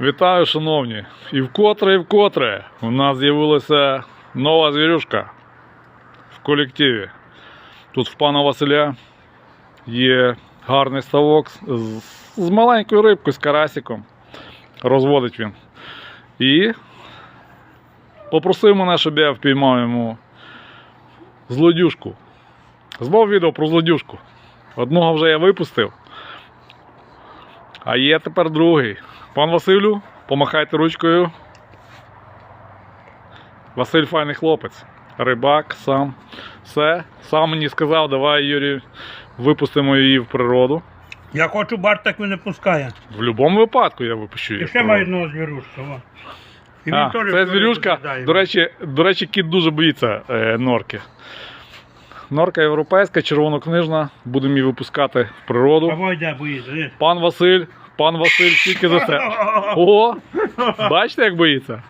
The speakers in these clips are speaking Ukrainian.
Вітаю, шановні! І вкотре, і вкотре у нас з'явилася нова звірюшка в колективі. Тут в пана Василя є гарний ставок з, з маленькою рибкою, з карасиком. Розводить він. І попросив мене, щоб я впіймав йому злодюшку. Знов відео про злодюшку. Одного вже я випустив. А є тепер другий. Пан Василю, помахайте ручкою. Василь файний хлопець. Рибак, сам. Все. Сам мені сказав, давай, Юрій, випустимо її в природу. Я хочу бар, так не пускає. В будь-якому випадку я випущу її. І в ще природу. одного звірушка. во. І він А, теж це звірюшка. До речі, до речі, кіт дуже боїться е, норки. Норка європейська, червонокнижна. Будемо її випускати в природу. Кого йде боїться? Пан Василь, пан Василь тільки за це. О! Бачите, як боїться?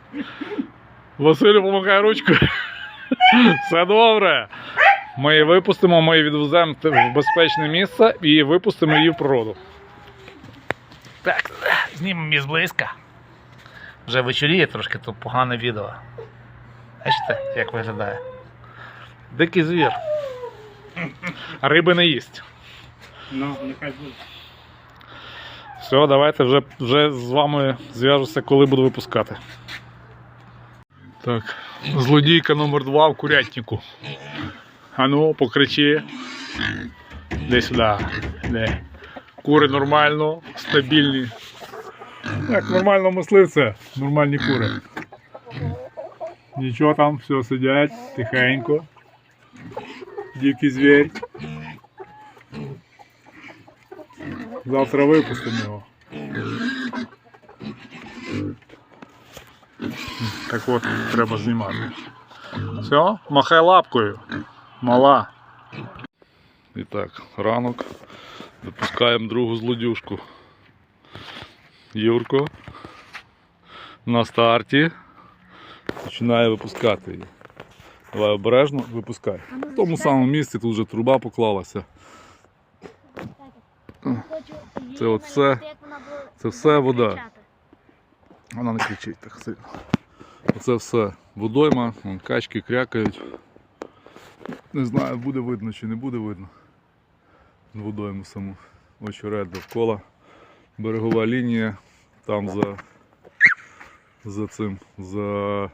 Василю помагає ручкою. Все добре. Ми її випустимо, ми її відвеземо в безпечне місце і випустимо її в природу. Так, знімемо її зблизька. Вже вечоріє трошки, то погане відео. Бачите, як виглядає? Дикий звір. Риби не їсть. Ну, нехай буде. Все, давайте вже, вже з вами зв'яжуся, коли буду випускати. Так, злодійка номер 2 в курятнику. Ану, покричи. Де сюди. Де. Кури нормально, стабільні. Як нормально мисливце, нормальні кури. Нічого там, все сидять, тихенько. Дикий звір. Завтра випустимо його. Так от, треба знімати. Все, махай лапкою. Мала. І так, ранок. Випускаємо другу злодюшку. Юрко. На старті. Починає випускати її. Давай обережно випускай. В тому самому місці тут вже труба поклалася. Це от все- це все вода. Вона не кричить так сильно. Оце все водойма, вон качки крякають. Не знаю, буде видно чи не буде видно. Водойму саму. Очерет довкола. Берегова лінія. Там за, за цим, за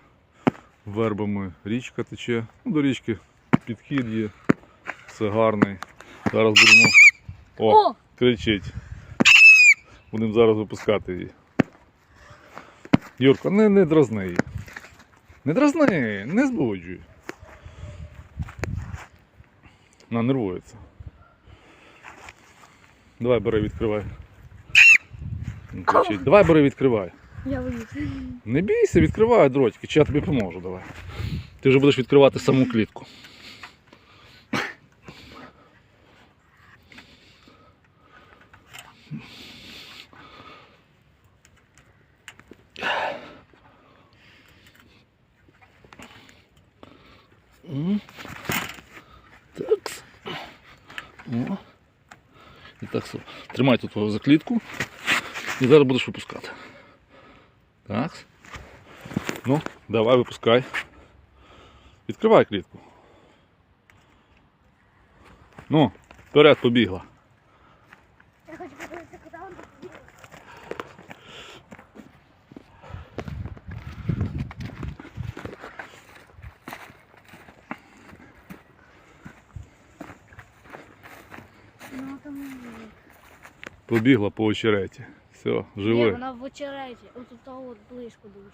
вербами річка тече. Ну, до річки підхід є. Все гарний. Зараз будемо. О, О! Кричить. Будемо зараз випускати її. Юрко, не, не дразни її. Не дразни, не збуджуй. Вона нервується. Давай бери, відкривай. Він кричить. Давай бери, відкривай. Я боюсь. Не бійся, відкривай дротики, чи я тобі поможу, давай. Ти вже будеш відкривати саму клітку. М. Такс. О. І так все. Тримай тут за клітку і зараз будеш випускати. Так. Ну, давай випускай. Відкривай клітку. Ну, вперед побігла. Я хочу подивитися, куди він Ну, там... Побігла по очереті. Все, Ні, вона в очереті. Отут от близько дуже.